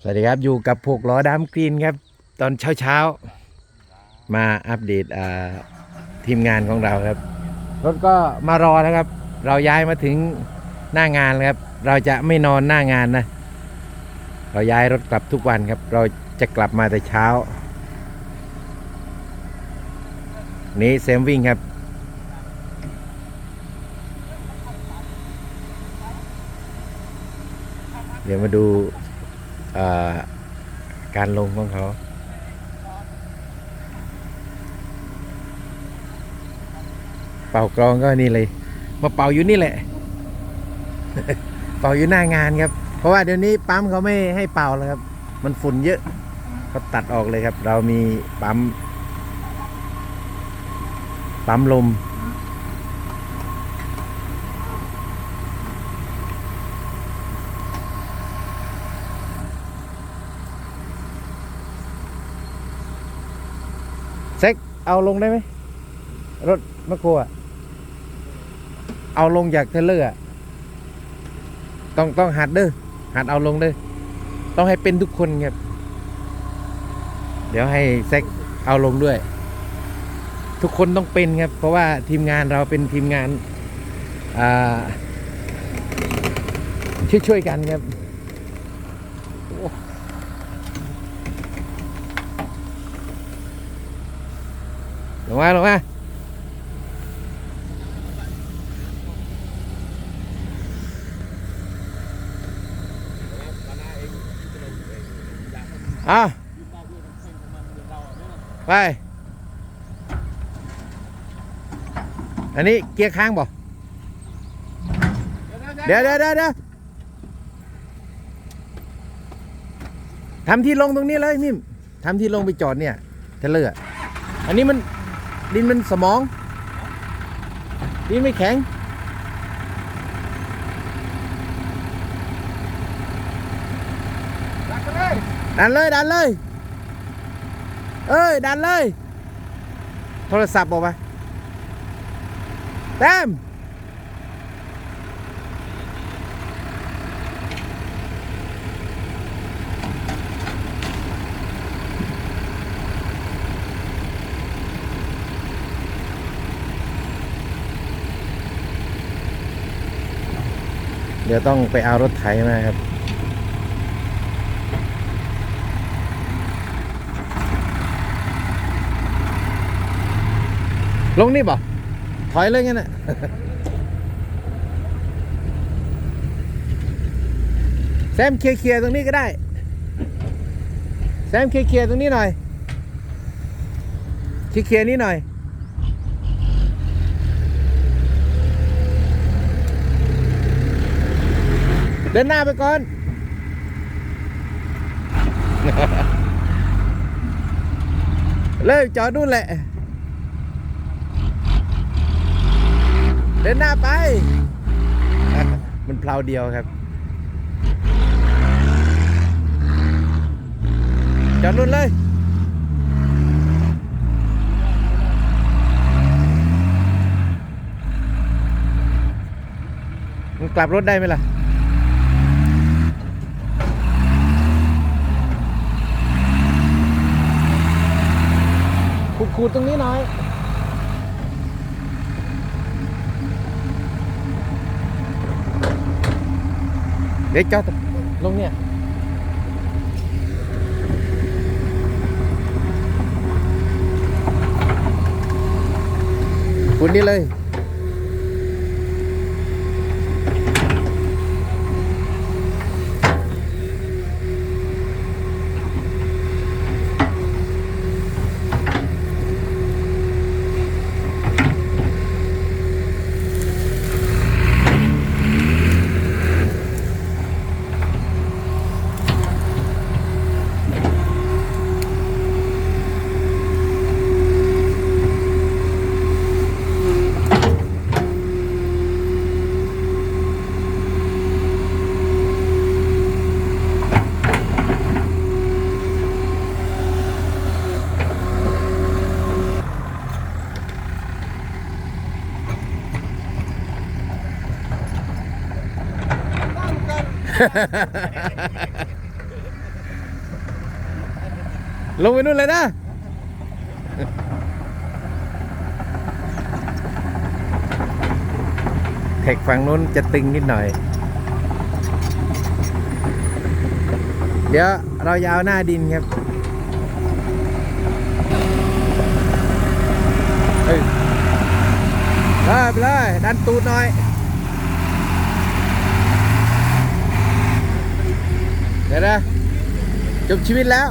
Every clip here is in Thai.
สวัสดีครับอยู่กับพวกล้อดำกรีนครับ ตอนเช้าเช้าๆ มาอัปเดตทีมงานของเราครับ รถก็มารอแล้วครับ เราย้ายมาถึงหน้างานครับ เราจะไม่นอนหน้างานนะ เราย้ายรถกลับทุกวันครับ เราจะกลับมาแต่เช้า นี่เซมวิ่งครับเดี๋ยวมาดู การลงของเขาเป่ากรองก็นี่เลย มาเป่าอยู่นี่แหละ เป่าอยู่หน้างานครับ เพราะว่าเดี๋ยวนี้ปั๊มเขาไม่ให้เป่าแล้วครับ มันฝุ่นเยอะเขาตัดออกเลยครับ เรามีปั๊มปั๊มลม เซ็กเอาลงได้ไหมรถมะโครอะเอาลงจากเทเลอร์อต้องต้องหัดเด้อหัดเอาลงเด้อต้องให้เป็นทุกคนครับ เดี๋ยวให้เซ็กเอาลงด้วย ทุกคนต้องเป็นครับ เพราะว่าทีมงานเราเป็นทีมงานช่วยช่วยกันครับโอ้ล งมาลงมาอะไป อันนี้เกียร์ค้างบ่เดี๋ยวเดี๋ยวเดี๋ยวเดี๋ยวทำที่ลงตรงนี้เลยมิมทำที่ลงไปจอดเนี่ยเทเลอร์อะอันนี้มัน ดินมันสมอง ดินไม่แข็ง ดันเลย ดันเลย เอ้ย ดันเลย โทรศัพท์บอกไปแต้ม เดี๋ยวต้องไปเอารถไถมาครับ ลงนี่บ่ถอยเลยงั้นน่ะแซมเคลียร์เคลียร์ตรงนี้ก็ได้ แซมเคลียร์เคลียร์ตรงนี้หน่อยเคลียร์เคลียร์นี้หน่อย ดินหน้าไปก่อน เลยจอดนู่นแหละ เดินหน้าไป มันเพลาเดียวครับ จอดนู่นเลยมันกลับรถได้ไหมล่ะ ขูดๆตรงนี้หน่อยเดี๋ยวจอดลงเนี่ยคุณนี่เลย ลงไปนู่นเลยนะเท็กฝั่งนู้นจะตึงนิดหน่อย เดี๋ยวเราจะเอาหน้าดินครับเฮ้ยไปเลยดันตูดหน่อย เดี๋ยวนะจบชีวิตแล้ว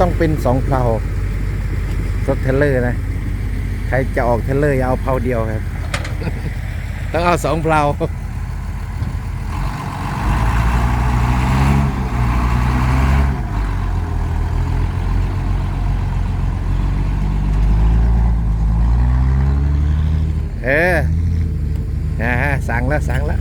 ต้องเป็นสองเพลารถเทเลอร์นะ ใครจะออกเทเลอร์อย่าเอาเพลาเดียวครับ ต้องเอาสองเพลา เออนะฮะสั่งแล้วสั่งแล้ว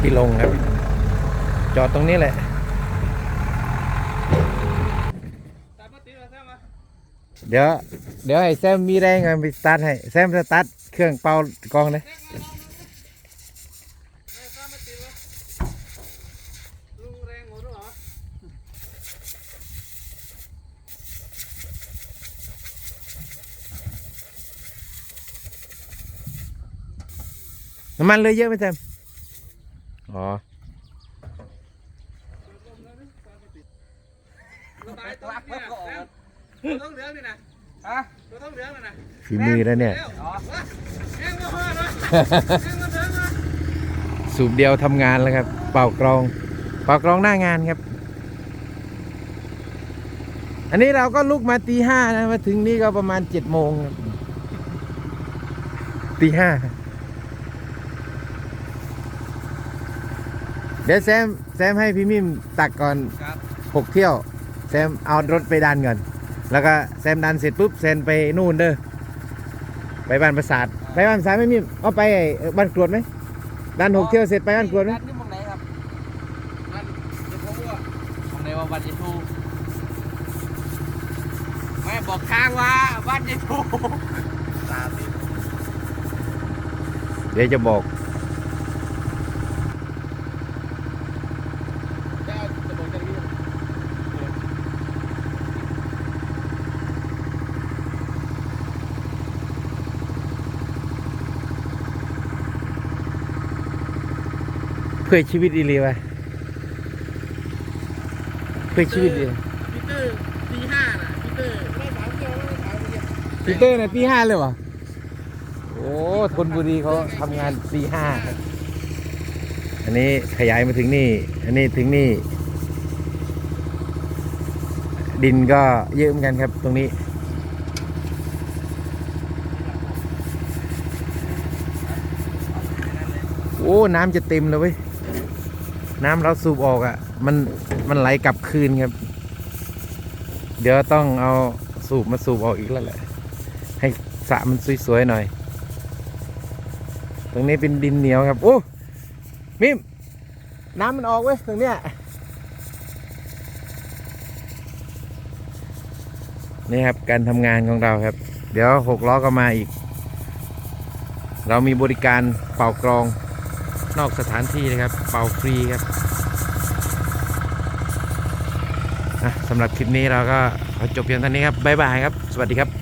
ที่ลงครับ จอดตรงนี้แหละ เดี๋ยว เดี๋ยวให้แซมมีแรงกันไปสตาร์ทให้ แซมสตาร์ทเครื่องเป่ากองเลยน้ำมันเลยเยอะไหมแซม อ๋อตายตัวเนี่ย ตัวต้องเหลืองนี่นะฮะตัวต้องเหลืองนี่นะฝีมือแล้วเนี่ยอ๋อแห้งมาห่อเนาะแห้งมาเหลืองนะสูบเดียวทำงานแล้วครับ เป่ากรอง เป่ากรองหน้างานครับ อันนี้เราก็ลุกมาตีห้านะมาถึงนี่ก็ประมาณเจ็ดโมงครับตีห้าเดี๋ยวแซมแซมให้พี่มิมตักก่อนครับหกเที่ยว แซมเอารถไปดันก่อน แล้วก็แซมดันเสร็จปุ๊บแซมไปนู่นเด้อไปบ้านประสาทไปบ้านประสาทไหม่มิมเอาไปไอ้เอ่อบ้านกรวดไหมดันหกเที่ยวเสร็จไปบ้านกรวดไหมร้านนี่มองไหนครับมันจะพบว่ามองไหนว่าวันยายทูไม่บอกทางว่าบ้านยายทูตาสิเดี๋ยวจะบอก จะเอาจะบอกจะรีบ เพื่อชีวิตอีหลีวะเพื่อชีวิตอีหลีพีเตอร์ตีห้าน่ะพีเตอร์ไม่สามเกียวไม่สามเกียวปีเตอร์เนี่ยตีห้าเลยวะโอ้ทนบุรีเขาทำงานตีห้าอันนี้ขยายมาถึงนี่ อันนี้ถึงนี่ ดินก็เยอะเหมือนกันครับตรงนี้โอ้ น้ำจะเต็มเลยเว้ย น้ำเราสูบออกอะ่ะ มันมันไหลกลับคืนครับ เดี๋ยวต้องเอาสูบมาสูบออกอีกแล้วแหละ ให้สระมันสวยๆหน่อย ตรงนี้เป็นดินเหนียวครับ โอ้มิมน้ำมันออกเว้ยตรงเนี้ยนี่ครับการทำงานของเราครับ เดี๋ยวหกล้อก็มาอีก เรามีบริการเป่ากรอง นอกสถานที่นะครับ เป่าฟรีครับสำหรับคลิปนี้เราก็ขอจบเพียงเท่านี้ครับบ๊ายบายครับ สวัสดีครับ